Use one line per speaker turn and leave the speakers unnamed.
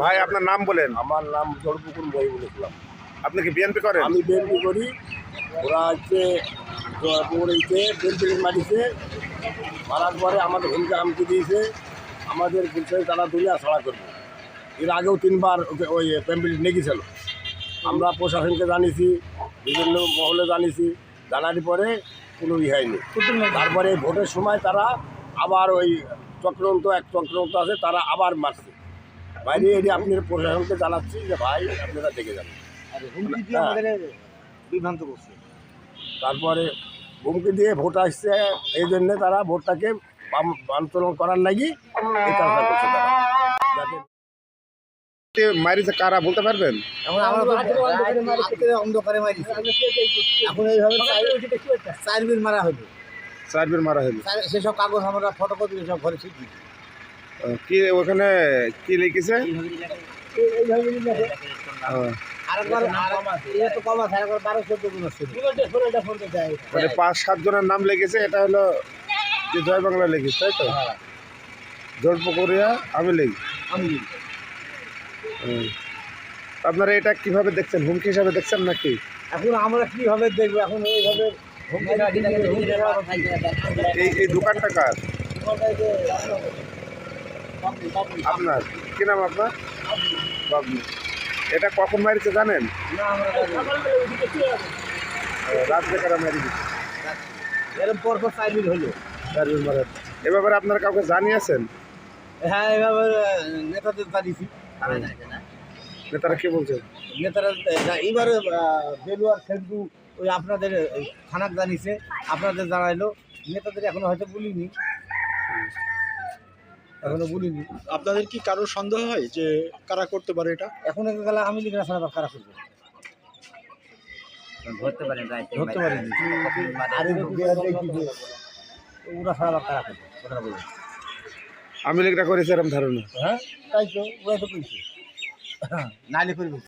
ভাই আপনার নাম বলেন।
আমার নাম জড়পুকুর মহিবুল বলেছিলাম
আপনি কি বিএনপি করেন?
আমি বিএনপি করি। ওরা হচ্ছে জয়পুরিতে বিএনপি মারিছে। মারার পরে আমাদের ভূমিকা আমকে দিয়েছে। আমাদের বলছে তারা দুনিয়া ছাড়া করবে। এর আগেও তিনবার ওকে ওই প্যাম্পলেট নিয়ে গেছিল। আমরা প্রশাসনকে জানিয়েছি বিভিন্ন মহলে জানিয়েছি। জানার পরে কোনো ই হয়নি। তারপরে ভোটের সময় তারা আবার ওই চক্রান্ত এক চক্রান্ত আছে তারা আবার মারছে। বাইরে এটি আপনি প্রশাসনকে জানাচ্ছি যে ভাই আপনারা দেখে যান। হ্যাঁ।
বিভ্রান্ত করছে।
তারপরে হুমকি দিয়ে ভোট আসছে এই জন্যে তারা ভোটটাকে বাম- আন্দোলন করার লাগি এই কাজটা করছে যাতে
মারিছে কারা বলতে পারবেন?
অন্ধকারে মারি এখন এইভাবে চার- চার মারা হলো
চারবির মারা হলো
সেসব কাগজ আমরা ফটো কপি সব ঘরে ঠিক
আহ, কি ওখানে কি লিখেছে? মানে পাঁচ সাত জনের নাম লিখেছে এটা হলো যে জয় বাংলা লিখেছে তাই তো? জলপুকুরিয়া আমি হুম। আপনারা এটা কীভাবে দেখছেন? হুমকি হিসাবে দেখছেন নাকি?
এখন আমরা কীভাবে দেখব? এখন এইভাবে
এই দোকানটা কার? আপনার কি নাম আপনার? বাবলু। এটা কখন মারিছে জানেন?
না আমরা
আহ, মারি
এরকম পর পর চার হলো
চারবির মারা এ ব্যাপারে আপনারা কাউকে জানিয়েছেন?
হ্যাঁ এভাবে নেতাদের জানিয়েছি।
নেতারা কি বলছে?
নেতারা এবারে বেলুয়ার সেন্টু ওই আপনাদের থানাক জানিয়েছে। আপনাদের জানাইলো। নেতাদের এখনও হয়তো বলিনি। এখনও বলিনি।
আপনাদের কি কারও সন্দেহ হয় যে কারা করতে পারে এটা?
এখন গেলে আমি লিখে ছাড়া খারাপ করব?
ধরতে পারেন
ধরতে যে- ওরা ছাড়া খারাপ করবে? কথা বলব
আমি লেখটা করেছি এরকম ধারণা।
হ্যাঁ তাই তো ওরা তো কইছে নাইলে করবে।